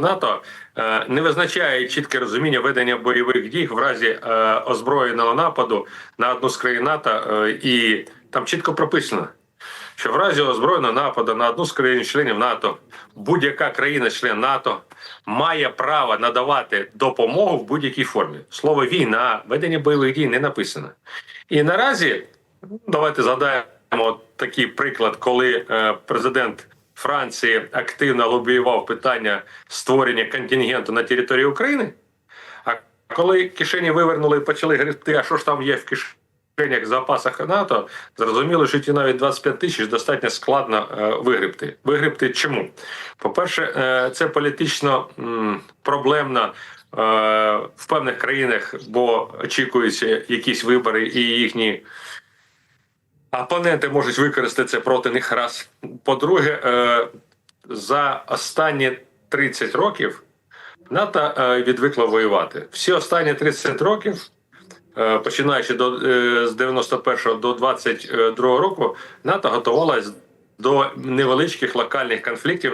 НАТО е, не визначає чітке розуміння ведення бойових дій в разі е, озброєного нападу на одну з країн НАТО, е, і там чітко прописано, що в разі озброєного нападу на одну з країн-членів НАТО будь-яка країна-член НАТО має право надавати допомогу в будь-якій формі. Слово війна, ведення бойових дій не написано. І наразі давайте згадаємо такий приклад, коли президент Франції активно лобіював питання створення контингенту на території України. А коли кишені вивернули і почали гребти, а що ж там є в кишенях в запасах НАТО, зрозуміло, що ті навіть 25 тисяч достатньо складно е, вигребти. Вигребти чому? По-перше, е, це політично проблемно е, в певних країнах, бо очікуються якісь вибори і їхні. Опоненти можуть використати це проти них раз. По-друге, е, за останні 30 років НАТО відвикла відвикло воювати. Всі останні 30 років, е, починаючи до, е, з 91 до 22 року, НАТО готувалась до невеличких локальних конфліктів